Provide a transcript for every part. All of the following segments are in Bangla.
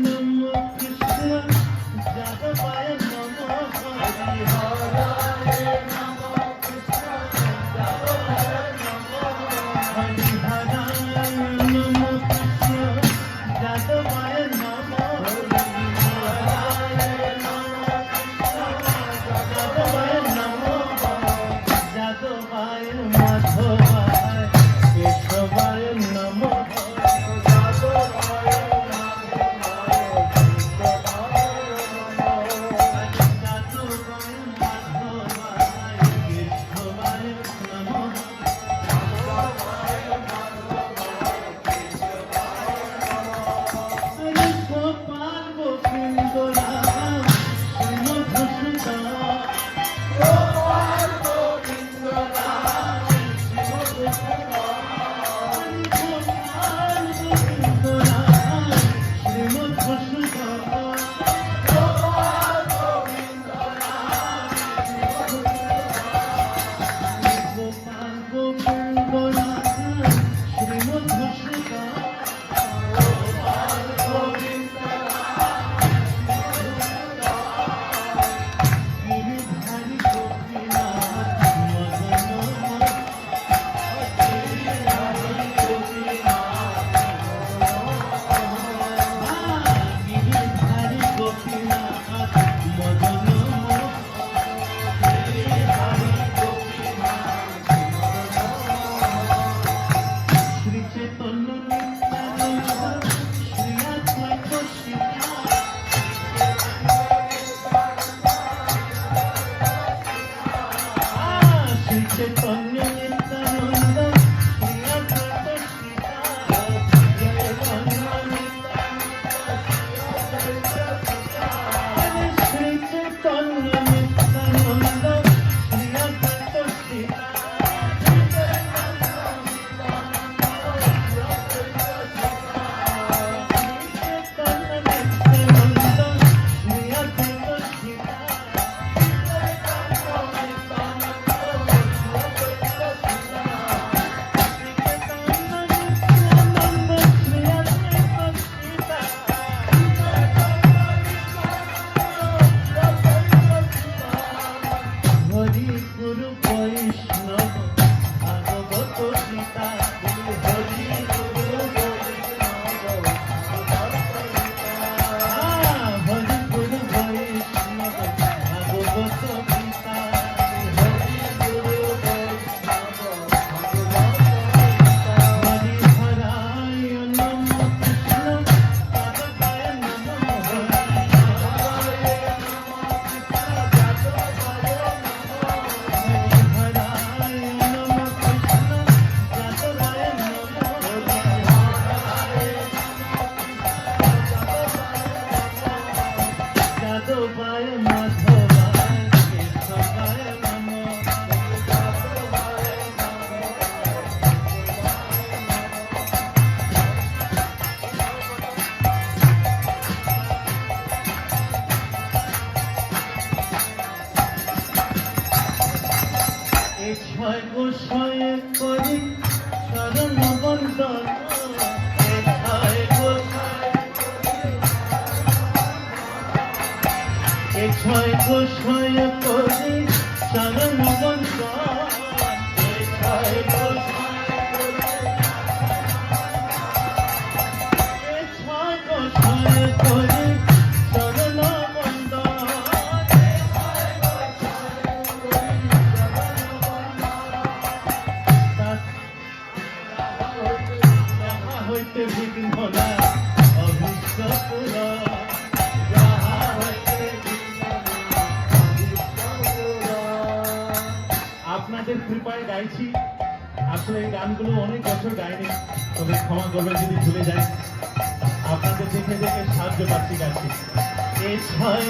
नम कृष्ण जग पाया Washington. কোথায় করি শরণ বন্দনা কোথায়। কোথায় কোথায় কোথায় করি শরণ বন্দনা কোথায়। কৃপায় গাইছি। আসলে এই গানগুলো অনেক বছর গাইনি, তবে ক্ষমা করবেন যদি ভুলে যাই আপনাদের দেখে দেখে সাহায্য পাচ্ছি গাছি এই ছয়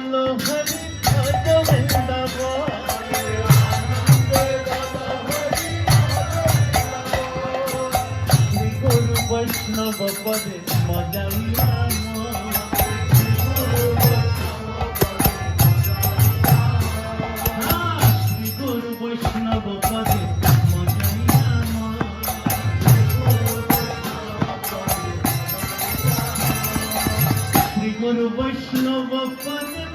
চলো হরি ভজ বৃন্দাবন। গুরু বৈষ্ণব পদে মজা गुरु वैष्णव पद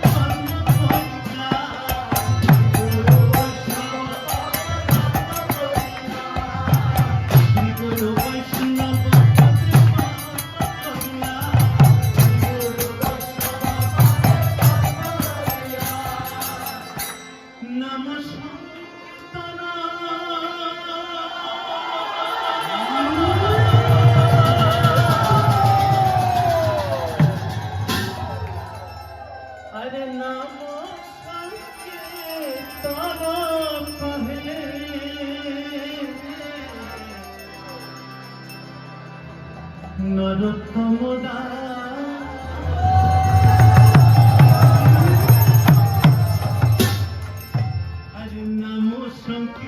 নরোত্তম আজ নাম সংকীর্ণ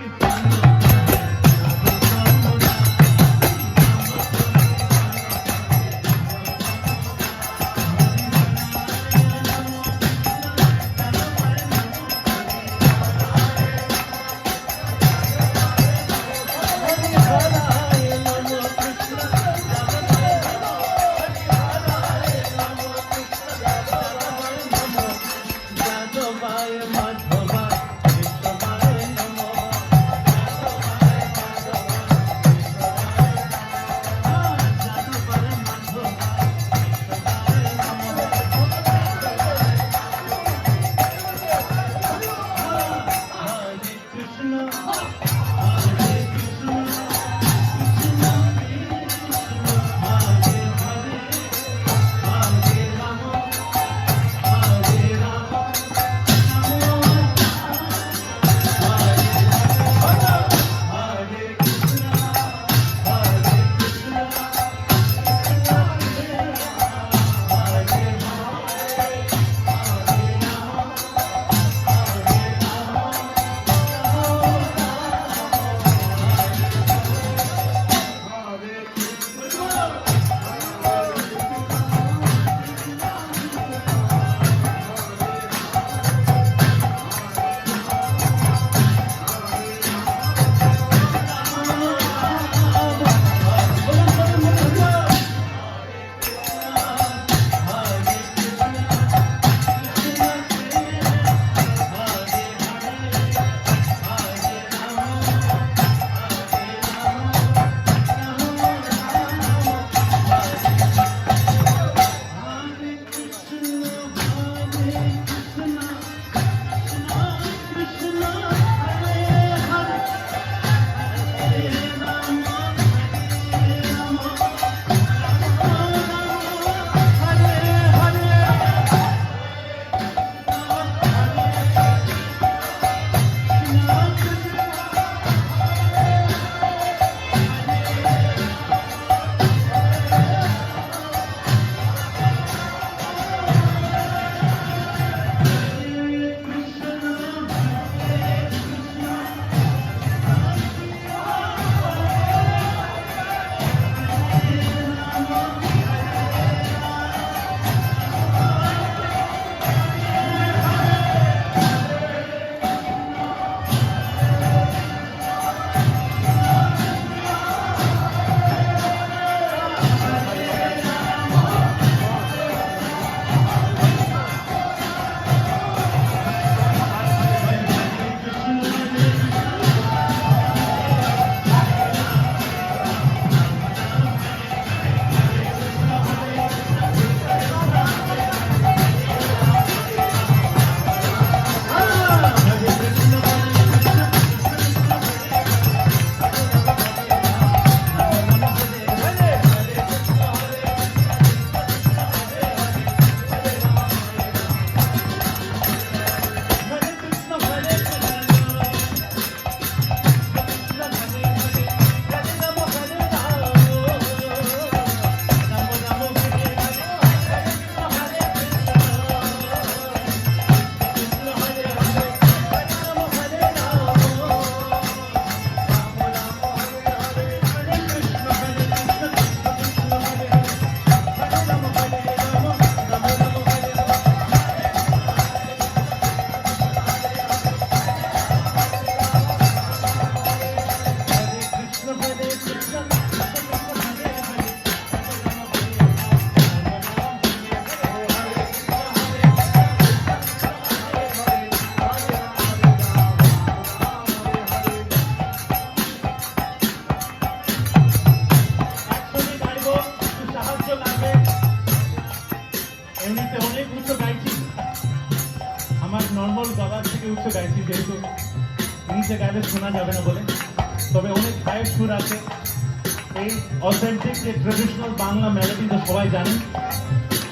অথেন্টিক যে ট্রেডিশনাল বাংলা মেলোডি তো সবাই জানেন।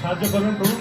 সাহায্য করবেন প্রভু।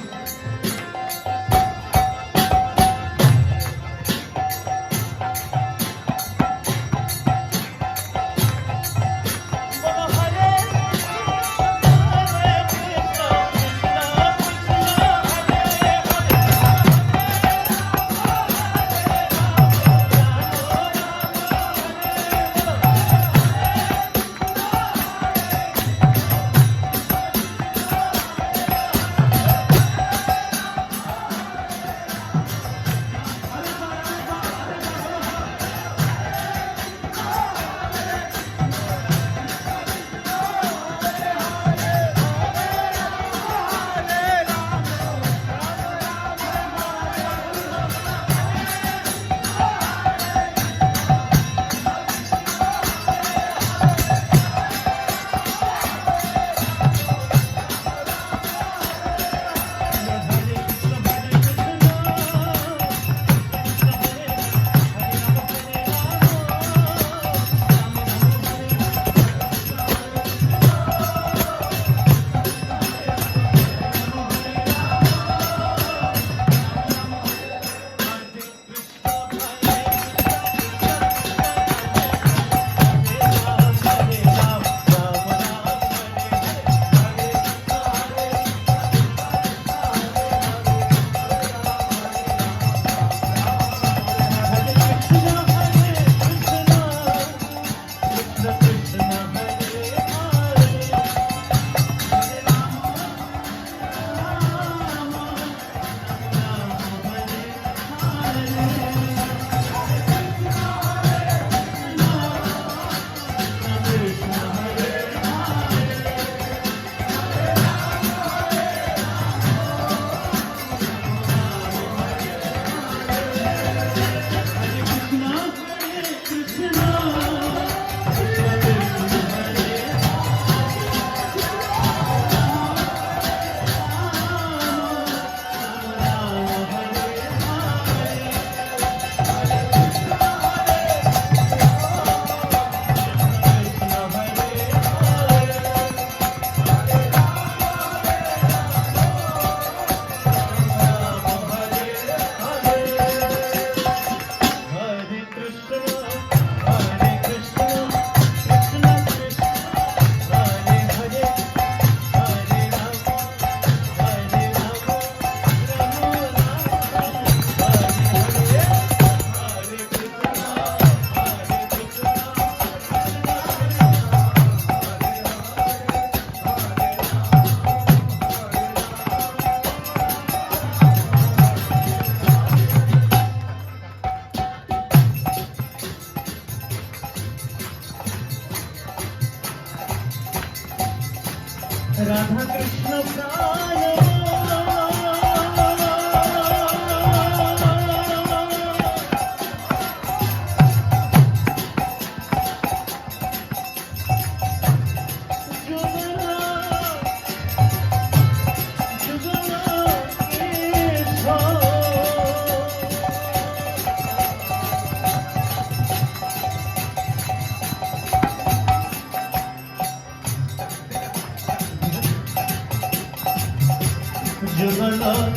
Thank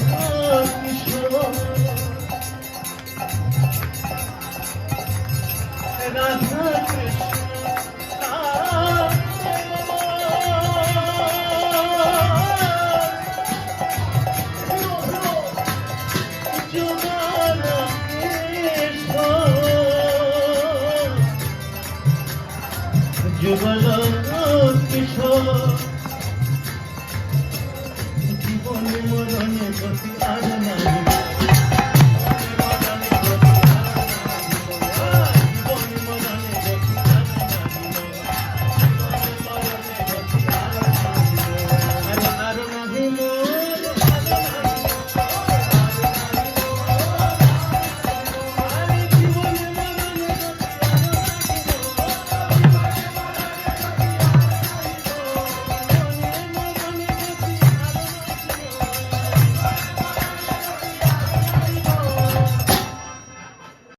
you. মরণে কথা